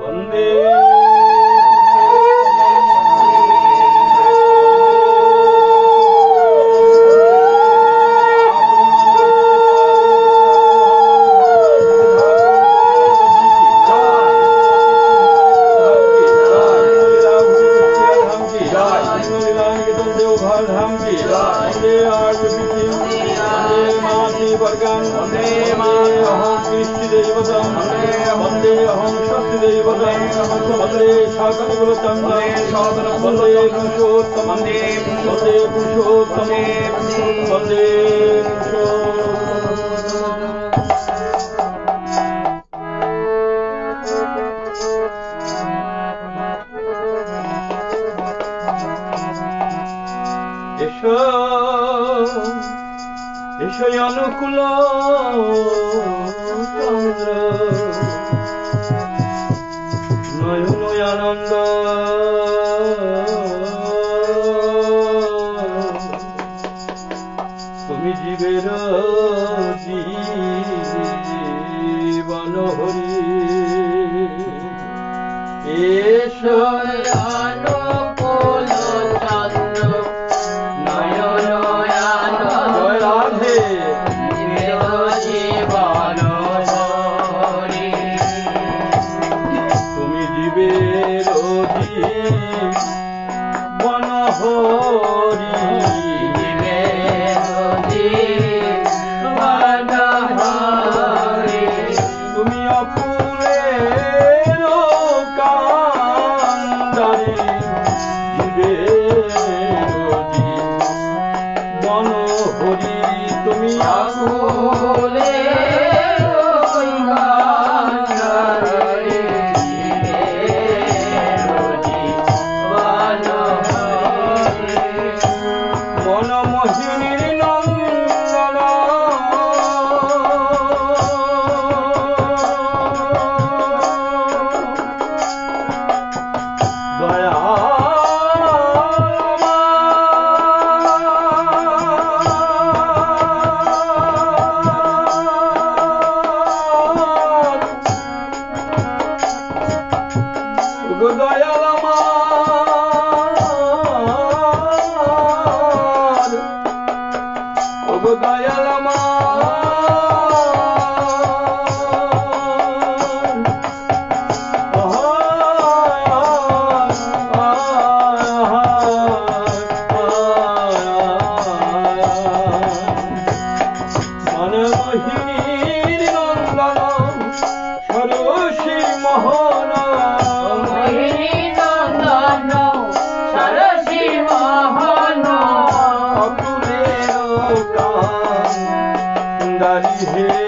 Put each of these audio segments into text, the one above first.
वंदे শক্তি দেবতম বন্দে সাগরগুলো চন্দ্র বন্দে পুরুষোত্তম বন্দে পুরুষোত্তম বন্দে পুরুষোত্তম এসো এসো অনুকূল চন্দ্র uyananda है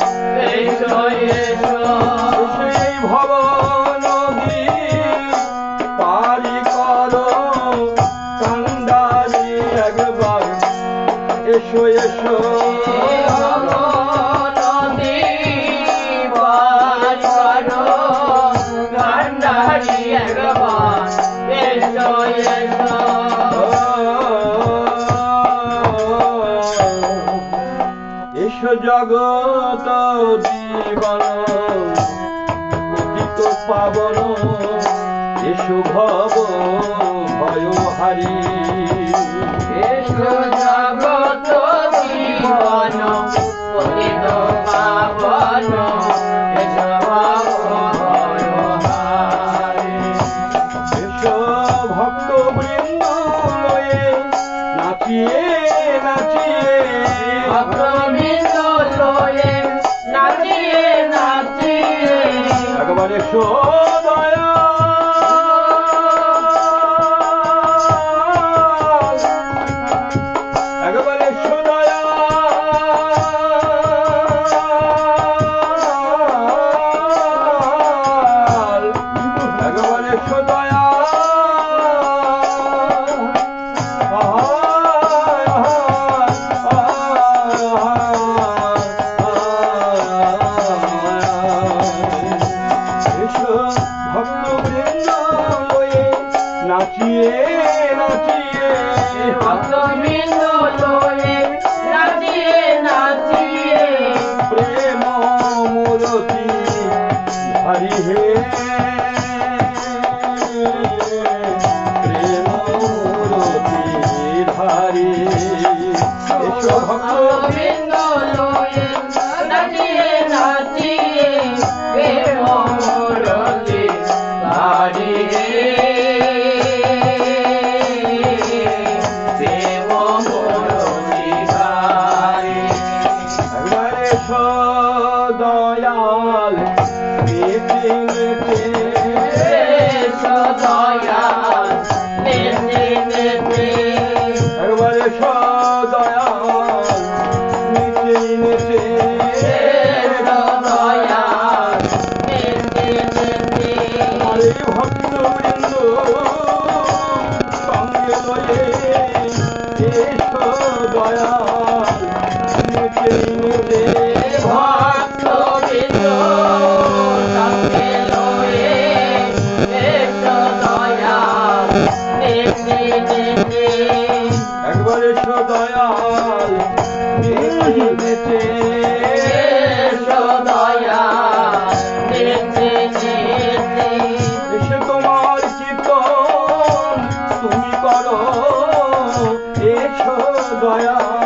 জীবন। পতিত পাবন এসো ভব ভয় হারি। এসো জগত Oh, মোরা هڪنه وينه پنگه ويه गया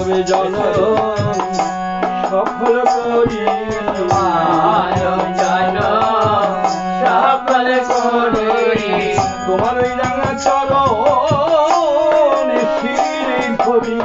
সবে জল সফল করি জন সফল করি। তোমার ওই রাঙা ফিরে করি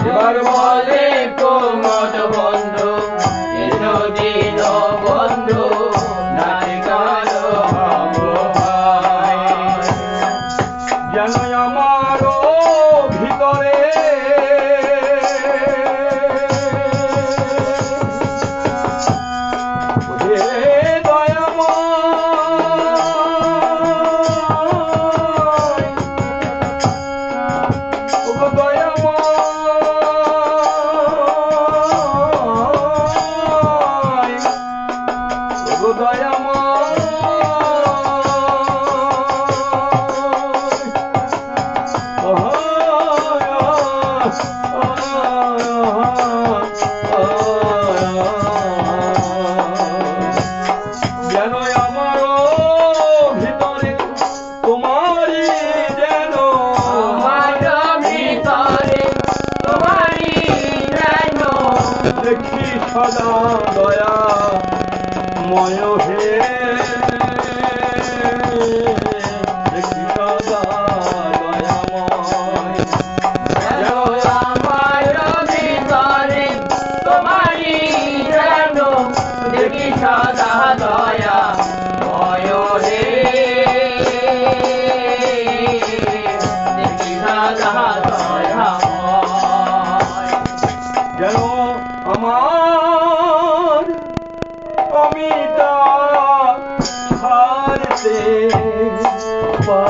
You Bir bari mahalle দেখি সদা দয়া ময় হে। আমার অমিতা হারতে পা।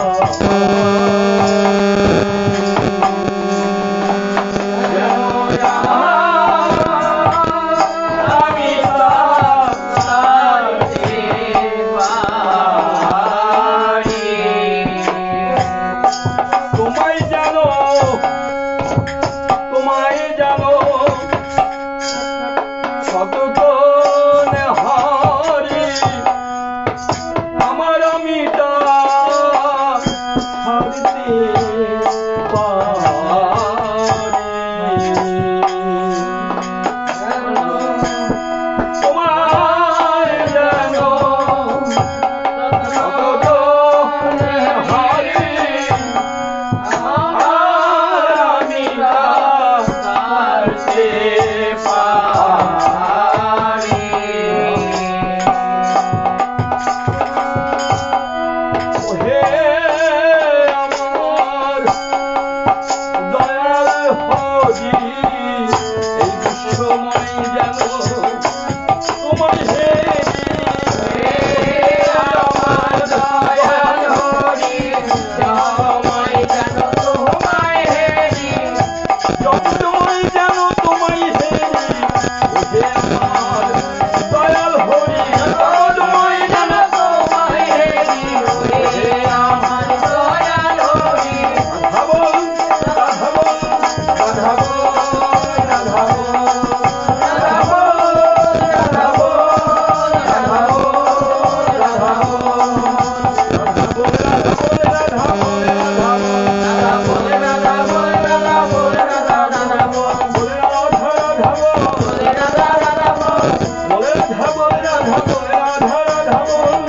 Oh.